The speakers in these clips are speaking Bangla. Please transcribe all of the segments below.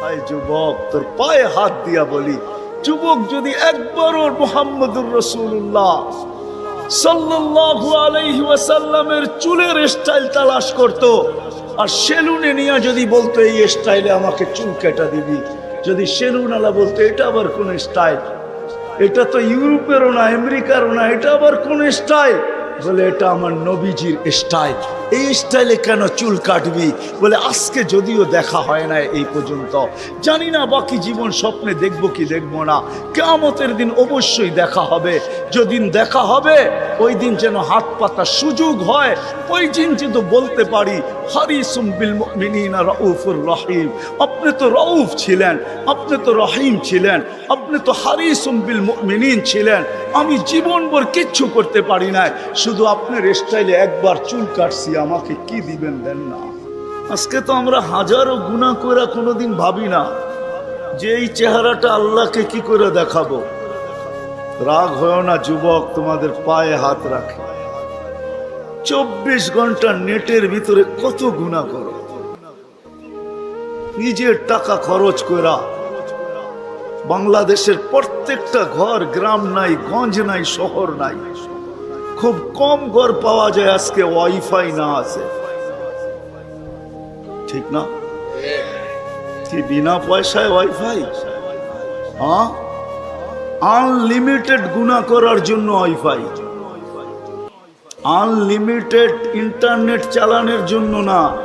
ভাই যুবক, তোর পায়ে হাত দিয়া বলি, যুবক যদি একবারও মোহাম্মদুর রসুল্লাহ সাল্লাল্লাহু আলাইহি ওয়াসাল্লামের চুলের স্টাইল তালাশ করত, আর সেলুনে নিয়ে যদি বলতো, এই স্টাইলে আমাকে চুল কেটা দিবি। যদি সেলুন আলা বলতো, এটা আবার কোন স্টাইল এটা তো ইউরোপেরও না, আমেরিকারও না, এটা আবার কোন স্টাইল বলে, এটা আমার নবীজির স্টাইল এই স্টাইলে কেন চুল কাটবি? বলে, আজকে যদিও দেখা হয় না এই পর্যন্ত। জানি না বাকি জীবন স্বপ্নে দেখব কি দেখব না। কেমতের দিন অবশ্যই দেখা হবে। যেদিন দেখা হবে, ওই দিন যেন হাত পাতা সুযোগ হয়। ওই দিন যেহেতু বলতে পারি, হারিসুম বিল মুমিনিনা রাউফুর রহিম। আপনি তো রউফ ছিলেন, আপনি তো রহিম ছিলেন, আপনি তো হারিসুম বিল মুমিনিন ছিলেন। আমি জীবনভর কিচ্ছু করতে পারি না শুধু আপনার স্টাইলে একবার চুল কাটছি আমাকে কি দিবেন দেন না। আজকে তো আমরা হাজারো গুণা করে কোনোদিন ভাবি না যে এই চেহারাটা আল্লাহকে কি করে দেখাবো। রাগ হয় না, যুবক, তোমাদের পায়ে হাত রাখে। চব্বিশ ঘণ্টা নেটের ভিতরে কত গুণা করো। নিজের টাকা খরচ করা বাংলাদেশের প্রত্যেকটা ঘর, গ্রাম নাই, গঞ্জ নাই, শহর নাই। খুব কম ঘর পাওয়া যায় আজকে ওয়াইফাই না আছে। ঠিক না? কি বিনা পয়সায় ওয়াইফাই? হ্যাঁ? আনলিমিটেড গুণা করার জন্য ওয়াইফাই। আনলিমিটেড ইন্টারনেট চালানোর জন্য না।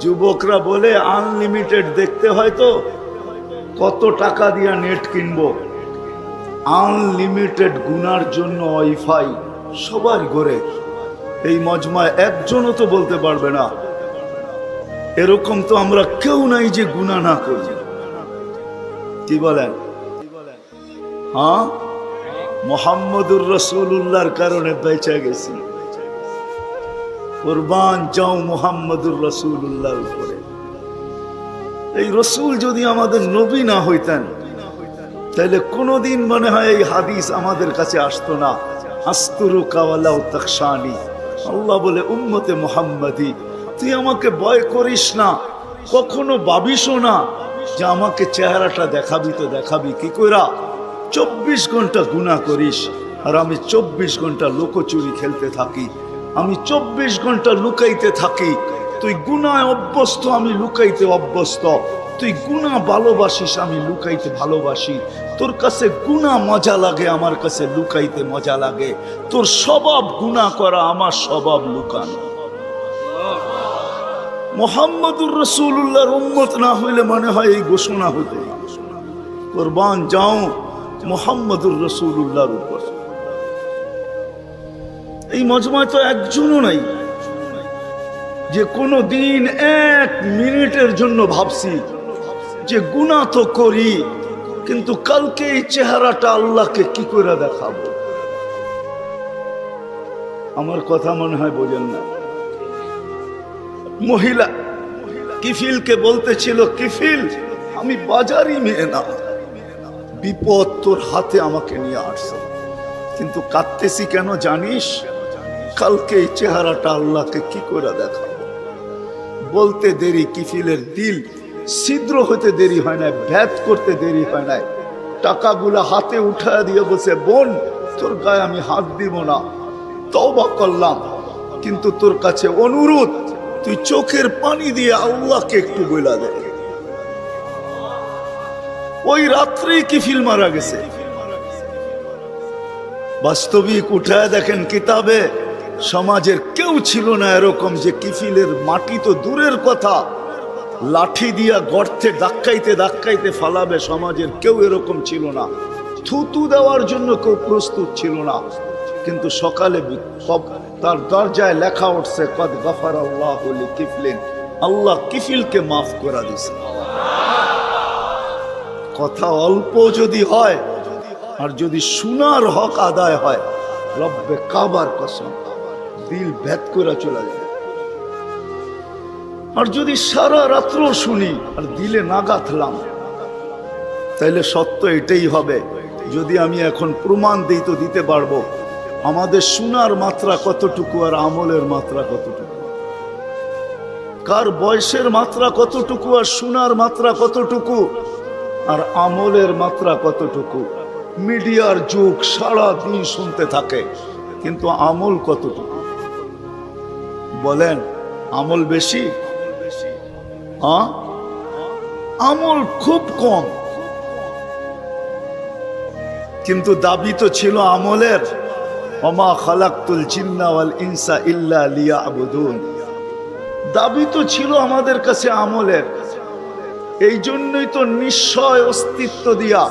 যুবকরা বলে, আনলিমিটেড দেখতে হয় তো, কত টাকা দিয়া নেট কিনবো? আনলিমিটেড গুনার জন্য ওয়াইফাই। সবার ঘরে। এই মজমায় একজনও তো বলতে পারবে না। এরকম তো আমরা কেউ নাই যে গুণা না করি। কি বলেন? হ্যাঁ? মোহাম্মদুর রসুল্লাহর কারণে বেঁচে গেছি। কোরবান যাও মোহাম্মদুর রসুল্লাহর উপরে। এই রসুল যদি আমাদের নবী না হইতেন, তাহলে কোনোদিন মনে হয় এই হাদিস আমাদের কাছে আসতো না। আস্তুরু কাওয়ালা তাকসানি আল্লাহ বলে, উম্মতে মোহাম্মদি, তুই আমাকে ভয় করিস না, কখনো ভাবিসও না যে আমাকে চেহারাটা দেখাবি তো দেখাবি কি কইরা। চব্বিশ ঘণ্টা গুণা করিস আর আমি চব্বিশ ঘণ্টা লোকচুরি খেলতে থাকি। আমি চব্বিশ ঘণ্টা লুকাইতে থাকি। তুই গুনায় অভ্যস্ত, আমি লুকাইতে অভ্যস্ত। তুই গুণা ভালোবাসিস, আমি লুকাইতে ভালোবাসি। তোর কাছে গুণা মজা লাগে, আমার কাছে লুকাইতে মজা লাগে। তোর স্বভাব গুণা করা, আমার স্বভাব লুকানো। মোহাম্মদুর রসুল্লাহর উম্মত না হইলে মনে হয় এই ঘোষণা হতো কোরবান যাও মোহাম্মদুর রসুল্লাহর উপর। এই মজমায় তো একজনও নাই। যে কোনো দিন এক মিনিটের জন্য ভাবছি যে গুণা তো করি, কিন্তু কালকে এই চেহারাটা আল্লাহকে কি করে দেখাবো? আমার কথা মনে হয় বোঝেন না। মহিলা, কিফিলকে বলতেছিল, কিফিল, আমি বাজারই মেয়ে না। বিপদ তোর হাতে আমাকে নিয়ে আসছে। কিন্তু কাঁদতেছি কেন জানিস? কালকে এই চেহারাটা আল্লাহকে কি করে দেখাবো? বলতে দেরি কিফিলের দিল। ছিদ্র হতে দেরি হয় না ভ্যাত করতে দেরি হয় না টাকাগুলা হাতে উঠায় দিয়ে বসে বোন, তোর গায়ে আমি হাত দিব না। তওবা করলাম, কিন্তু তোর কাছে অনুরোধ, তুই চোখের পানি দিয়ে আল্লাহকে একটু বইলা দে। ওই রাত্রেই কিফিল মারা গেছে। বাস্তবিক উঠায় দেখেন কিতাবে, সমাজের কেউ ছিল না এরকম যে কিফিলের মাটি তো দূরের কথা। লাঠি দিয়া গর্তে ধাক্কাইতে ধাক্কাইতে ফালাবে সমাজের কেউ এরকম ছিল না। থুতু দেওয়ার জন্য কেউ প্রস্তুত ছিল না। কিন্তু সকালে তার দরজায় লেখা উঠছে, কদ গফার আল্লাহ কিফলিন আল্লাহ কিফিলকে মাফ করা দিছে কথা অল্প যদি হয়, আর যদি শোনার হক আদায় হয়, রব্বে কাবার কসম, দিল ভেদ করে চলে যায়। আর যদি সারা রাত্র শুনি, আর দিলে না গাঁথলাম তাইলে সত্য এটাই হবে, যদি আমি এখন প্রমাণ দিই তো দিতে পারব, আমাদের শোনার মাত্রা কতটুকু আর আমলের মাত্রা কতটুকু? কার বয়সের মাত্রা কতটুকু আর শোনার মাত্রা কতটুকু? আর আমলের মাত্রা কতটুকু? মিডিয়ার যুগ সারা দিন শুনতে থাকে, কিন্তু আমল কতটুকু? বলেন, আমল বেশি? আমল খুব কম। কিন্তু দাবি তো ছিল আমলের। অমা খালাক্তুল জিন্না ওয়াল ইনসা ইল্লা লিয়াবুদুন। দাবি তো ছিল আমাদের কাছে আমলের। এই জন্যই তো নিশ্চয় অস্তিত্ব দিয়া,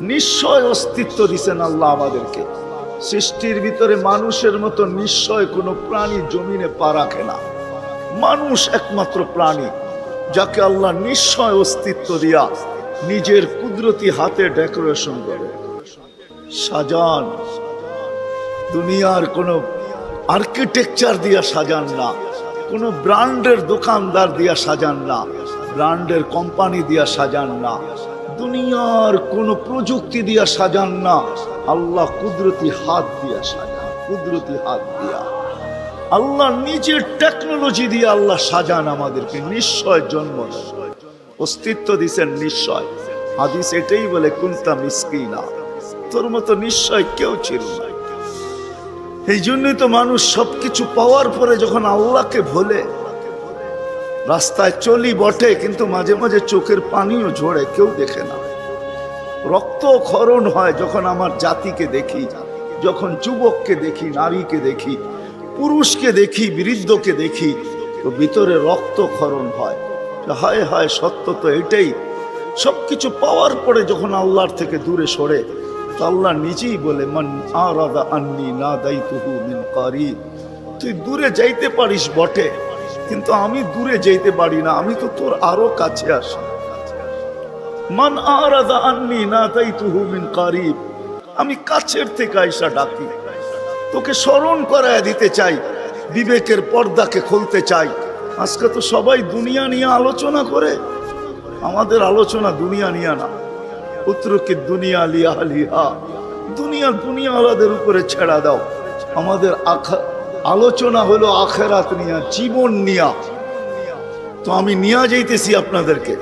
নিশ্চয় অস্তিত্ব দিছেন আল্লাহ আমাদেরকে। সৃষ্টির ভিতরে মানুষের মতো নিশ্চয় কোনো প্রাণী জমিনে পা রাখে না। মানুষ একমাত্র প্রাণী। যাকে আল্লাহ নিশ্চয় অস্তিত্ব দিয়া নিজের কুদরতি হাতে ডেকোরেশন করে। সাজান। দুনিয়ার কোনো আর্কিটেকচার দিয়া সাজান না। কোনো ব্র্যান্ডের দোকানদার দিয়া সাজান না। ব্র্যান্ডের কোম্পানি দিয়া সাজান না। দুনিয়ার কোনো প্রযুক্তি দিয়া সাজান না। আল্লাহ কুদরতি হাত দিয়া সাজান। কুদরতি হাত দিয়া। আল্লাহ নিজের টেকনোলজি দিয়ে আল্লাহ সাজান আমাদেরকে, নিশ্চয় জন্ম। অস্তিত্ব দিছেন নিশ্চয়। হাদিস এটাই বলে, কুন্তা মিসকিনা। তোর মতো নিশ্চয় কেউ ছিল এই জন্যই তো মানুষ সবকিছু পাওয়ার পরে যখন আল্লাহকে ভোলে, রাস্তায় চলি বটে, কিন্তু মাঝে মাঝে চোখের পানিও ঝরে, কেউ দেখে না। রক্ত ক্ষরণ হয় যখন আমার জাতিকে দেখি, যখন যুবককে দেখি, নারীকে দেখি পুরুষকে দেখি, বৃদ্ধকে দেখি, তো ভিতরে রক্ত ক্ষরণ হয় হায় হায়, সত্য তো এটাই। সবকিছু পাওয়ার পরে যখন আল্লাহর থেকে দূরে সরে, তো আল্লাহ নিজেই বলে, মান আরাদা আন্নি না দায়িতুহু মিন কারিব। তুই দূরে যাইতে পারিস বটে, কিন্তু আমি দূরে যাইতে পারি না, আমি তো তোর আরও কাছে আসি। মান আরাদা আন্নি না দায়িতুহু মিন কারিব। আমি কাছের থেকে আইসা ডাকি। তোকে স্মরণ করায় দিতে চাই, বিবেকের পর্দাকে খুলতে চাই। আজকে তো সবাই দুনিয়া নিয়ে আলোচনা করে। আমাদের আলোচনা দুনিয়া নিয়ে না। পুত্রকে দুনিয়া লিয়া লিহা। দুনিয়া দুনিয়াওয়ালাদের উপরে ছেড়া দাও। আমাদের আলোচনা হলো আখেরাত নিয়া, জীবন নিয়া। তো আমি নিয়া যাইতেছি আপনাদেরকে।